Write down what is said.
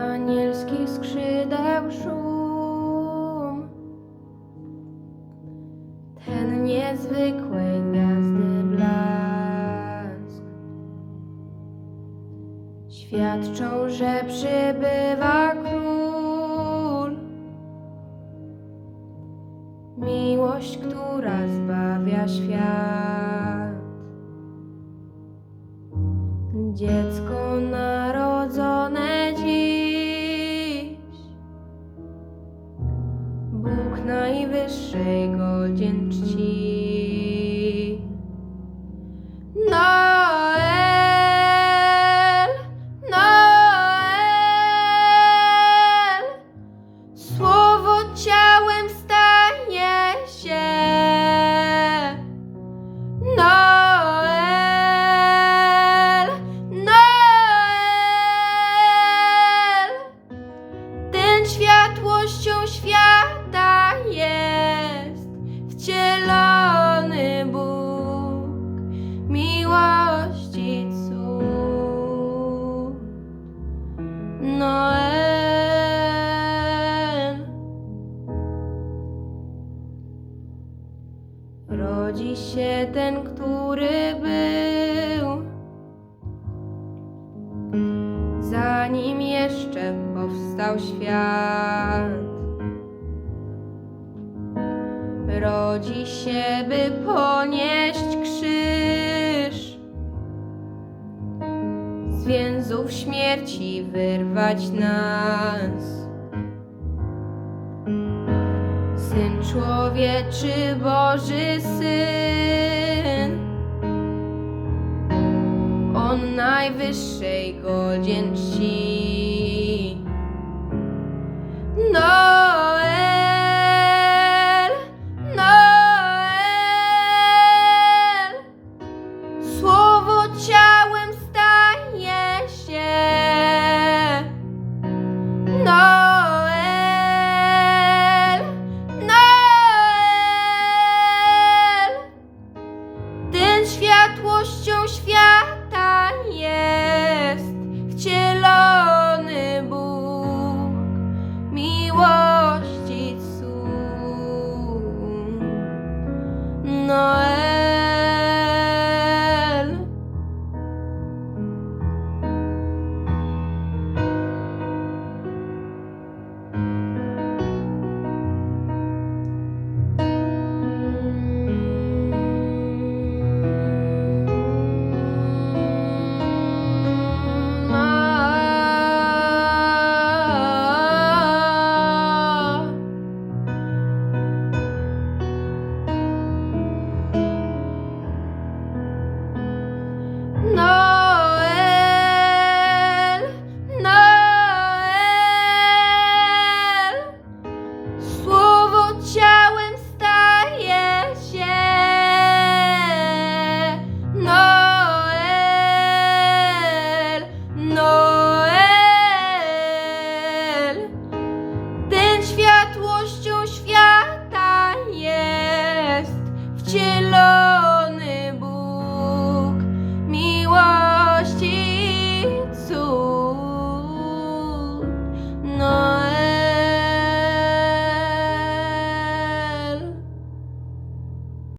anielskich skrzydeł szum. Ten niezwykłej gwiazdy blask świadczą, że przybywa król. Miłość, która zbawia świat. Dziecko najwyższej godzien czci. Noel, światłością świata jest wcielony Bóg miłości cud. Noel rodzi się ten, który był, zanim powstał świat. Rodzi się, by ponieść krzyż, z więzów śmierci wyrwać nas. Syn człowieczy, Boży Syn, On najwyższej godzien czci. No. cielo.